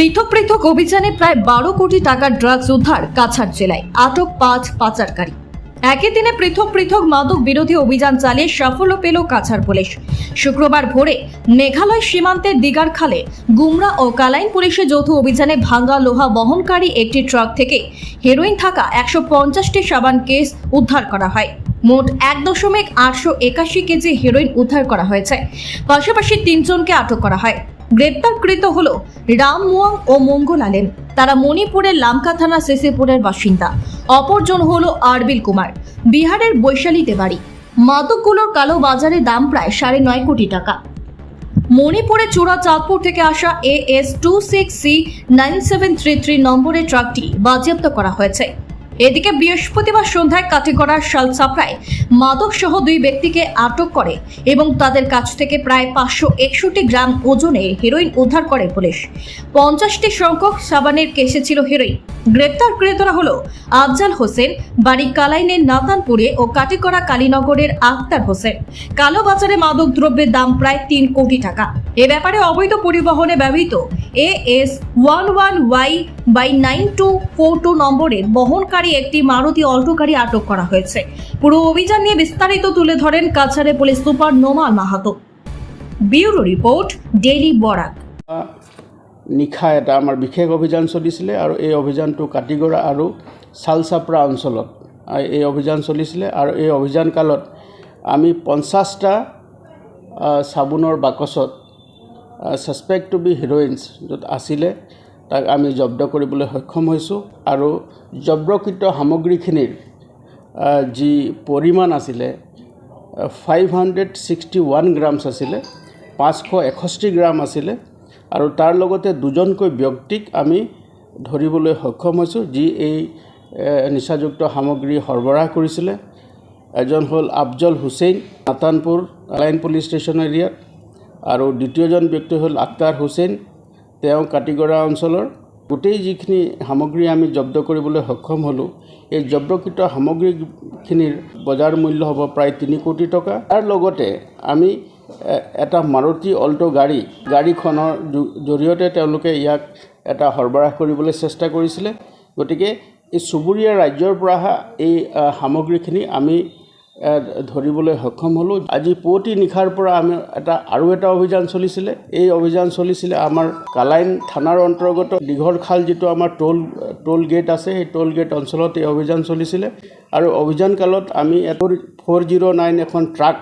পৃথক পৃথক অভিযানে প্রায় বারো কোটি টাকার ড্রাগস উদ্ধার কাছাড় জেলায়। আটক পাঁচ পাচারকারী। একই দিনে পৃথক পৃথক মাদক বিরোধী অভিযান চালিয়ে সাফল্য পেল কাছাড় পুলিশ। শুক্রবার ভোরে মেঘালয় সীমান্তের দিগার খালে গুমরা ও কালাইন পুলিশের যৌথ অভিযানে ভাঙ্গা লোহা বহনকারী একটি ট্রাক থেকে হেরোইন থাকা একশো পঞ্চাশটি সাবান কেস উদ্ধার করা হয়। মোট এক দশমিক আটশো একাশি কেজি হেরোইন উদ্ধার করা হয়েছে। পাশাপাশি তিনজনকে আটক করা হয়। গ্রেপ্তারকৃত হল রাম মুয়াং ও মঙ্গল আলেম তারা মণিপুরের লামকা থানা সিসিপুরের বাসিন্দা। অপরজন হল আরবিল কুমার। বিহারের বৈশালীতে বাড়ি মাদকগুলোর কালো বাজারে দাম প্রায় সাড়ে নয় কোটি টাকা। মণিপুরে চূড়া চাঁদপুর থেকে আসা A S two six C nine seven three three নম্বরের ট্রাকটি বাজেয়াপ্ত করা হয়েছে। এদিকে বৃহস্পতিবার সন্ধ্যায় কাটিগড়ার শালচাপড়ায় মাদক সহ দুই ব্যক্তিকে আটক করে এবং তাদের কাছ থেকে প্রায় পাঁচশো একষট্টি গ্রাম ওজনে হেরোইন উদ্ধার করে পুলিশ। পঞ্চাশটি সংখ্যক সাবানের কেসে ছিল হেরোইন। গ্রেপ্তারকৃতরা হল আফজাল হোসেন, বাড়ি কালাইনের নাতানপুরে ও কাটিগড়া কালীনগরের আক্তার হোসেন। কালোবাজারে মাদক দ্রব্যের দাম প্রায় তিন কোটি টাকা। এ ব্যাপারে অবৈধ পরিবহনে ব্যবহৃত A S one one Y by nine two four two নম্বরের বহনকারী একটি মারুতি অল্টো গাড়ি আটক করা হয়েছে। পুরো অভিযান নিয়ে বিস্তারিত তুলে ধরেন কাছাড়ে police super Nomal Mahato. Bureau report daily Barak নিশা এটা আমাৰ বিশেষ অভিযান চলিছিলে আৰু এই অভিযানটো কাটিগড়া আৰু চালচাপৰা অঞ্চলত। এই অভিযান চলিছিলে আৰু এই অভিযান কালত আমি পঞ্চাছটা চাবোনৰ বাকচত ছাছপেক্ট টু বি হিৰইনছ য'ত আছিলে, তাক আমি জব্দ কৰিবলৈ সক্ষম হৈছোঁ। আৰু জব্দকৃত সামগ্ৰীখিনিৰ যি পৰিমাণ আছিলে five hundred sixty one grams আছিলে, পাঁচশো এষষ্ঠি গ্ৰাম আছিলে। আৰু তাৰ লগতে দুজনকৈ ব্যক্তিক আমি ধৰিবলৈ সক্ষম হৈছোঁ, যি এই নিচাযুক্ত সামগ্ৰী সৰবৰাহ কৰিছিলে। এজন হ'ল Afzal Hussain, Natanpur line police station এৰিয়াত। আৰু দ্বিতীয়জন ব্যক্তি হ'ল আক্তাৰ হুছেইন। তেওঁ কাটিগড়া অঞ্চলৰ গোটেই যিখিনি সামগ্ৰী আমি জব্দ কৰিবলৈ সক্ষম হ'লোঁ এই জব্দকৃত সামগ্ৰীখিনিৰ বজাৰ মূল্য হ'ব প্ৰায় তিনি কোটি টকা। তাৰ লগতে আমি এটা মাৰুতি অল্টো গাড়ী গাড়ীখনৰ জৰিয়তে তেওঁলোকে ইয়াক এটা সৰবৰাহ কৰিবলৈ চেষ্টা কৰিছিলে। গতিকে এই চুবুৰীয়া ৰাজ্যৰ পৰা অহা এই সামগ্ৰীখিনি আমি ধৰিবলৈ সক্ষম হ'লোঁ। আজি পুৱতি নিশাৰ পৰা আমি এটা আৰু এটা অভিযান চলিছিলে। এই অভিযান চলিছিলে আমাৰ কালাইন থানাৰ অন্তৰ্গত দীঘলখাল যিটো আমাৰ টোল টোল গেট আছে সেই টোল গেট অঞ্চলত এই অভিযান চলিছিলে। আৰু অভিযান কালত আমি ফ'ৰ জিৰ' নাইন এখন ট্ৰাক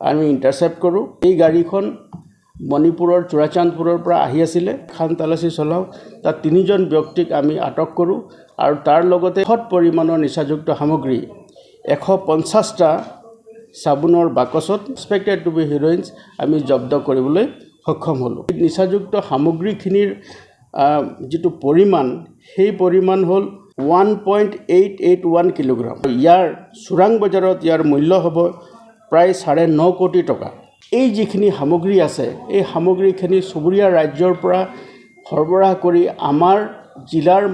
আমি ইণ্টাৰচেপ্ট কৰোঁ। এই গাড়ীখন মণিপুৰৰ চোৰাচান্দপুৰৰ পৰা আহি আছিলে খান তালাচী চলাওঁ। তাত তিনিজন ব্যক্তিক আমি আটক কৰোঁ। আৰু তাৰ লগতে বৃহৎ পৰিমাণৰ নিচাযুক্ত সামগ্ৰী এশ পঞ্চাছটা চাবোনৰ বাকচত এক্সপেক্টেড টু বি হিৰইনছ আমি জব্দ কৰিবলৈ সক্ষম হ'লোঁ। নিচাযুক্ত সামগ্ৰীখিনিৰ যিটো পৰিমাণ সেই পৰিমাণ হ'ল one point eight eight one kilogram. ইয়াৰ চোৰাং বজাৰত ইয়াৰ মূল্য হ'ব প্ৰায় চাৰে ন কোটি টকা। এই যিখিনি সামগ্ৰী আছে এই সামগ্ৰীখিনি চুবুৰীয়া ৰাজ্যৰ পৰা সৰবৰাহ কৰি আমাৰ জিলাৰ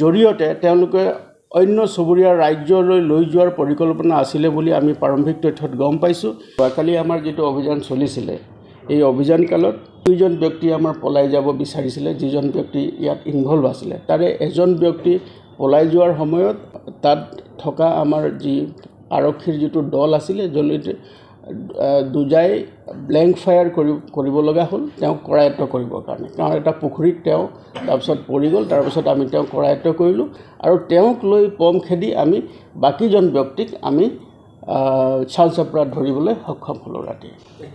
জৰিয়তে তেওঁলোকে অন্য চুবুৰীয়া ৰাজ্যলৈ লৈ যোৱাৰ পৰিকল্পনা আছিলে বুলি আমি প্ৰাৰম্ভিক তথ্যত গম পাইছোঁ। যোৱাকালি আমাৰ যিটো অভিযান চলিছিলে এই অভিযান কালত দুইজন ব্যক্তি আমাৰ পলাই যাব বিচাৰিছিলে যিজন ব্যক্তি ইয়াত ইনভলভ আছিলে। তাৰে এজন ব্যক্তি পলাই যোৱাৰ সময়ত তাত থকা আমাৰ যি আৰক্ষীৰ যিটো দল আছিলে জলিতে দুজাই ব্লেংক ফায়াৰ কৰি কৰিব লগা হ'ল। তেওঁক কৰায়ত্ব কৰিবৰ কাৰণে। কাৰণ এটা পুখুৰীত তেওঁ তাৰপিছত পৰি গ'ল। তাৰপিছত আমি তেওঁক কৰায়ত্ব কৰিলোঁ আৰু তেওঁক লৈ পম খেদি আমি বাকীজন ব্যক্তিক আমি চাল চাপৰাত ধৰিবলৈ সক্ষম হ'লোঁ ৰাতি।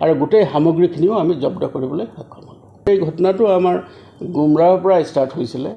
আৰু গোটেই সামগ্ৰীখিনিও আমি জব্দ কৰিবলৈ সক্ষম হ'লোঁ। এই ঘটনাটো আমাৰ গুমৰাহৰ পৰা ষ্টাৰ্ট হৈছিলে।